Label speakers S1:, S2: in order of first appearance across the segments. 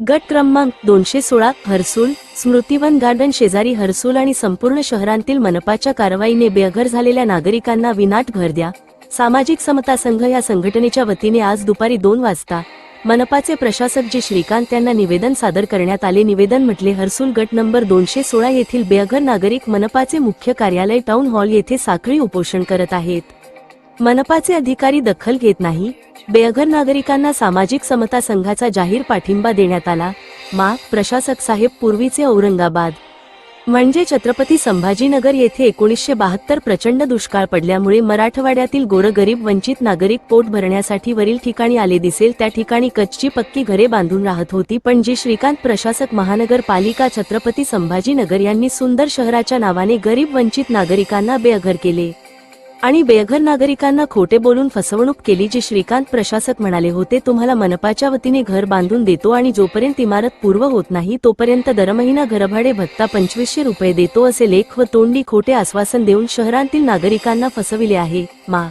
S1: गट क्रमांक दोनशे सोळा हर्सूल स्मृतिवन गार्डन शेजारी हर्सूल आणि संपूर्ण शहरांतील मनपाच्या कारवाईने बेघर झालेल्या नागरिकांना विनाट घर द्या. सामाजिक समता संघ या संघटनेच्या वतीने आज दुपारी दोन वाजता मनपाचे प्रशासक जे श्रीकांत यांना निवेदन सादर करण्यात आले निवेदन म्हटले हर्सूल गट नंबर दोनशे सोळा येथील बेघर नागरिक मनपाचे मुख्य कार्यालय टाउन हॉल येथे साखळी उपोषण करत आहेत. मनपाचे अधिकारी दखल घेत नाही बेअघर नागरिकांना सामाजिक समता संघाचा जाहीर पाठिंबा देण्यात आला मा प्रशासक साहेब पूर्वीचे औरंगाबाद. म्हणजे छत्रपती संभाजीनगर येथे एकोणीसशे बहात्तर प्रचंड दुष्काळ पडल्यामुळे मराठवाड्यातील गोरगरीब वंचित नागरिक पोट भरण्यासाठी वरील ठिकाणी आले दिसेल त्या ठिकाणी कच्ची पक्की घरे बांधून राहत होती पण जी श्रीकांत प्रशासक महानगरपालिका छत्रपती संभाजीनगर यांनी सुंदर शहराच्या नावाने गरीब वंचित नागरिकांना बेअघर केले. आणि बेघर नागरिकांना खोटे बोलून फसवणूक केली जी श्रीकांत प्रशासक म्हणाले होते तुम्हाला मनपाच्या वतीने घर बांधून देतो आणि जोपर्यंत इमारत पूर्व होत नाही तोपर्यंत दरमहिना घरभाडे भत्ता पंचवीसशे रुपये देतो असे लेख व तोंडी खोटे आश्वासन देऊन शहरांतील नागरिकांना फसविले आहे. मा.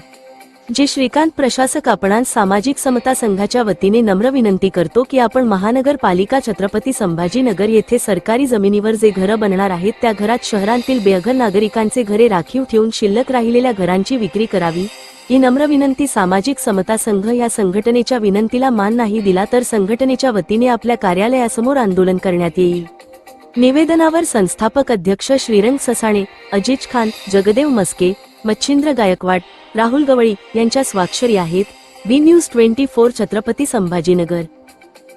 S1: जे श्रीकांत प्रशासक आपणास सामाजिक समता संघाच्या वतीने नम्र विनंती करतो की आपण महानगरपालिका छत्रपती संभाजीनगर येथे सरकारी जमिनीवर जे घरं बनणार आहेत त्या घरात शहरांतील बेघर नागरिकांचे घरे राखीव ठेवून शिल्लक राहिलेल्या घरांची विक्री करावी. ही नम्र विनंती सामाजिक समता संघ या संघटनेच्या विनंतीला मान नाही दिला तर संघटनेच्या वतीने आपल्या कार्यालयासमोर आंदोलन करण्यात येईल. निवेदनावर संस्थापक अध्यक्ष श्रीरंग ससाणे अजिज खान जगदेव मस्के मच्छिंद्र गायकवाड राहुल गवळी यांच्या स्वाक्षरी आहेत. B news twenty four Chhatrapati Sambhajinagar.